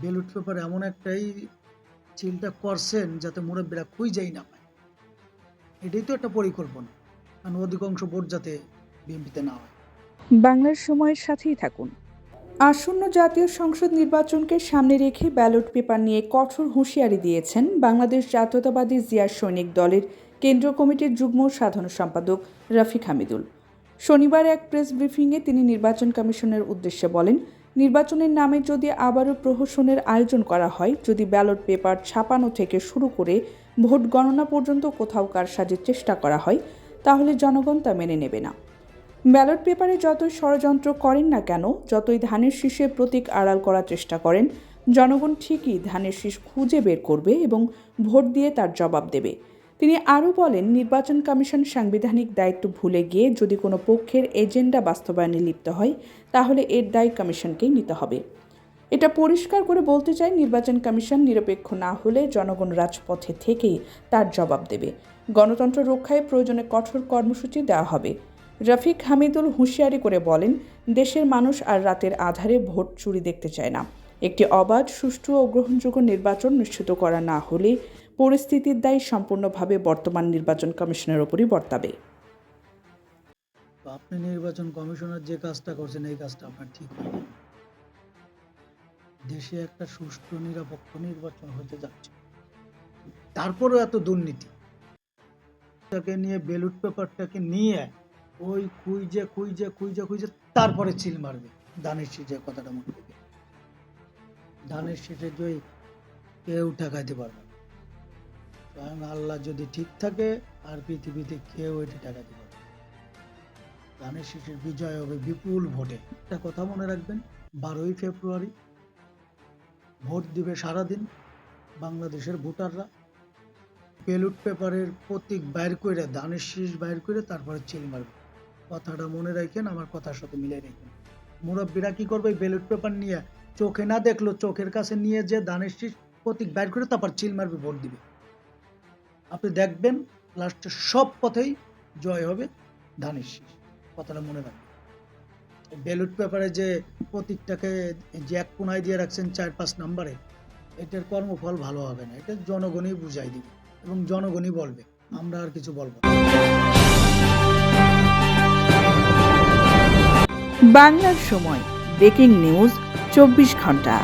Ballot paper এমন একটাই চিলটা করছেন যাতে মুরব্বীরা খুঁজেই না পায়। এটাই তো একটা পরিকল্পনা। কারণ অধিকাংশ ভোট যাতে বিএনপিতে না হয়। বাংলার সময়ের সাথেই থাকুন। আসন্ন জাতীয় সংসদ নির্বাচনকে সামনে রেখে ব্যালট পেপার নিয়ে কঠোর হুঁশিয়ারি দিয়েছেন বাংলাদেশ জাতীয়তাবাদী জিয়া সৈনিক দলের কেন্দ্রীয় কমিটির যুগ্ম সাধারণ সম্পাদক রফিক হামিদুল। শনিবার এক প্রেস ব্রিফিংয়ে তিনি নির্বাচন কমিশনের উদ্দেশ্যে বলেন নির্বাচনের নামে যদি আবারও প্রহসনের আয়োজন করা হয়, যদি ব্যালট পেপার ছাপানো থেকে শুরু করে ভোট গণনা পর্যন্ত কোথাও কারসাজির চেষ্টা করা হয়, তাহলে জনগণ তা মেনে নেবে না। ব্যালট পেপারে যতই ষড়যন্ত্র করেন না কেন, যতই ধানের শীষের প্রতীক আড়াল করার চেষ্টা করেন, জনগণ ঠিকই ধানের শীষ খুঁজে বের করবে এবং ভোট দিয়ে তার জবাব দেবে। তিনি আরও বলেন, নির্বাচন কমিশন সাংবিধানিক দায়িত্ব ভুলে গিয়ে যদি কোনো পক্ষের এজেন্ডা বাস্তবায়নে লিপ্ত হয়, তাহলে এর দায় কমিশনকেই নিতে হবে। এটা পরিষ্কার করে বলতে চাই, নির্বাচন কমিশন নিরপেক্ষ না হলে জনগণ রাজপথে থেকেই তার জবাব দেবে। গণতন্ত্র রক্ষায় প্রয়োজনে কঠোর কর্মসূচি দেওয়া হবে। রফিক হামিদুল হুঁশিয়ারি করে বলেন, দেশের মানুষ আর রাতের আধারে ভোট চুরি দেখতে চায় না। একটি অবাধ, সুষ্ঠু ও গ্রহণযোগ্য নির্বাচন নিশ্চিত করা না হলে পরিস্থিতির দায় সম্পূর্ণভাবে বর্তমান নির্বাচন কমিশনের ওপরই বর্তাবে। আপনি নির্বাচন কমিশনার যে কাজটা করছেন, এই কাজটা আপনার ঠিক হয়নি। দেশে একটা সুষ্ঠু, নিরপেক্ষ নির্বাচন হতে যাচ্ছে। তারপরেও এত দুর্নীতি। তাকে নিয়ে ব্যালট পেপারটাকে নিয়ে ওই খুঁজে খুঁজে খুঁজে খুঁজে তারপরে চিল মারবে। ধানের শীষের কথাটা মনে ধানের শীষে জয় কেউ ঠেকাইতে পারবে না। স্বয়ং আল্লাহ যদি ঠিক থাকে, আর পৃথিবীতে কেউ এটি ঠেকাইতে পারবে। ধানের শীষের বিজয় হবে বিপুল ভোটে। একটা কথা মনে রাখবেন, বারোই ফেব্রুয়ারি ভোট দিবে সারাদিন বাংলাদেশের ভোটাররা। ব্যালট পেপারের প্রতীক বাইর করে ধানের শীষ বাইর করে তারপরে চিল মারবে। কথাটা মনে রাখেন আমার কথার সাথে মিলে রাখেন মুরব্বীরা কি করবে? ব্যালট পেপার নিয়ে চোখে না দেখল, চোখের কাছে নিয়ে যে ধানের শীষ প্রতীক বাইর করে তারপর চিল মারবে, ভোট দিবে। আপনি দেখবেন লাস্টে সব পথেই জয় হবে ধানের শীষ। কথাটা মনে রাখবেন। ব্যালট পেপারে যে প্রতীকটাকে যে এক কোনায় দিয়ে রাখছেন চার, পাঁচ নম্বরে, এটার কর্মফল ভালো হবে না। এটা জনগণই বুঝাই দিবে এবং জনগণই বলবে। আমরা আর কিছু বলব। বাংলার সময় ব্রেকিং নিউজ চব্বিশ ঘণ্টা।